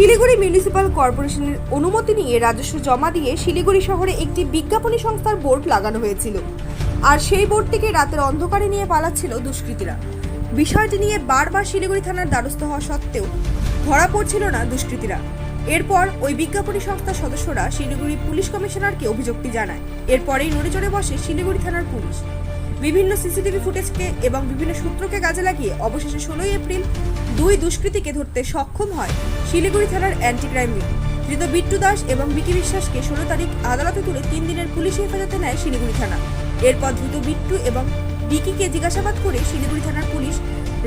Siliguri municipal কর্পোরেশনের অনুমতি নিয়ে রাজস্ব জমা দিয়ে শিলিগুড়ি শহরে একটি বিজ্ঞাপনী সংস্থার বোর্ড লাগানো হয়েছিল। আর সেই বোর্ডটিকে রাতের অন্ধকারে নিয়ে পালাচ্ছিল দুষ্কৃতীরা। বিষয়টি নিয়ে বারবার শিলিগুড়ি থানার দ্বারস্থ হওয়া সত্ত্বেও ধরা পড়ছিল না দুষ্কৃতীরা। এরপর ওই বিজ্ঞাপনী সংস্থার সদস্যরা শিলিগুড়ি পুলিশ কমিশনারকে অভিযোগটি জানায়। এরপরেই নড়ে চড়ে বসে শিলিগুড়ি থানার পুলিশ। বিভিন্ন সিসিটিভি ফুটেজকে এবং বিভিন্ন সূত্রকে কাজে লাগিয়ে অবশেষে ষোলোই এপ্রিল দুই দুষ্কৃতীকে ধরতে সক্ষম হয় শিলিগুড়ি থানার অ্যান্টি ক্রাইম ইউনিট ধৃত বিট্টু দাস এবং বিকি বিশ্বাসকে ষোলো তারিখ আদালতে তুলে তিন দিনের পুলিশ হেফাজতে নেয় শিলিগুড়ি থানা। এরপর ধৃত বিট্টু এবং বিকিকে জিজ্ঞাসাবাদ করে শিলিগুড়ি থানার পুলিশ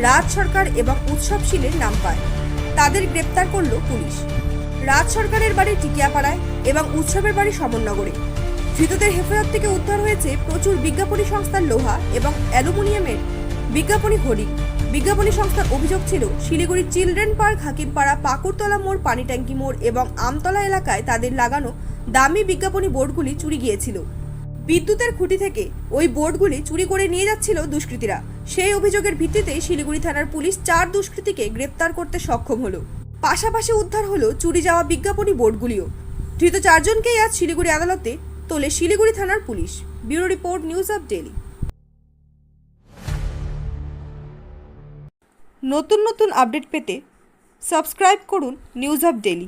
রাজ সরকার এবং উৎসব শীলের নাম পায়। তাদের গ্রেপ্তার করল পুলিশ। রাজ সরকারের বাড়ি টিকিয়াপাড়ায় এবং উৎসবের বাড়ি সমরনগরে ধৃতদের হেফাজত থেকে উদ্ধার হয়েছে প্রচুর বিজ্ঞাপনী সংস্থার লোহা এবং অ্যালুমিনিয়ামের বিজ্ঞাপনী ঘড়ি। বিজ্ঞাপনী সংস্থার অভিযোগ ছিল শিলিগুড়ির চিলড্রেন পার্ক, হাকিমপাড়া, পাকুড়তলা মোড়, পানি ট্যাঙ্কি মোড় এবং আমতলা এলাকায় তাদের লাগানো দামি বিজ্ঞাপনী বোর্ডগুলি চুরি গিয়েছিল। বিদ্যুতের খুঁটি থেকে ওই বোর্ডগুলি চুরি করে নিয়ে যাচ্ছিল দুষ্কৃতীরা। সেই অভিযোগের ভিত্তিতে শিলিগুড়ি থানার পুলিশ চার দুষ্কৃতীকে গ্রেপ্তার করতে সক্ষম হলো। পাশাপাশি উদ্ধার হলো চুরি যাওয়া বিজ্ঞাপনী বোর্ডগুলিও। ধৃত চারজনকেই আজ শিলিগুড়ি আদালতে তোলে শিলিগুড়ি থানার police. Bureau report, news of daily নতুন নতুন আপডেট পেতে সাবস্ক্রাইব করুন নিউজ অব ডেলি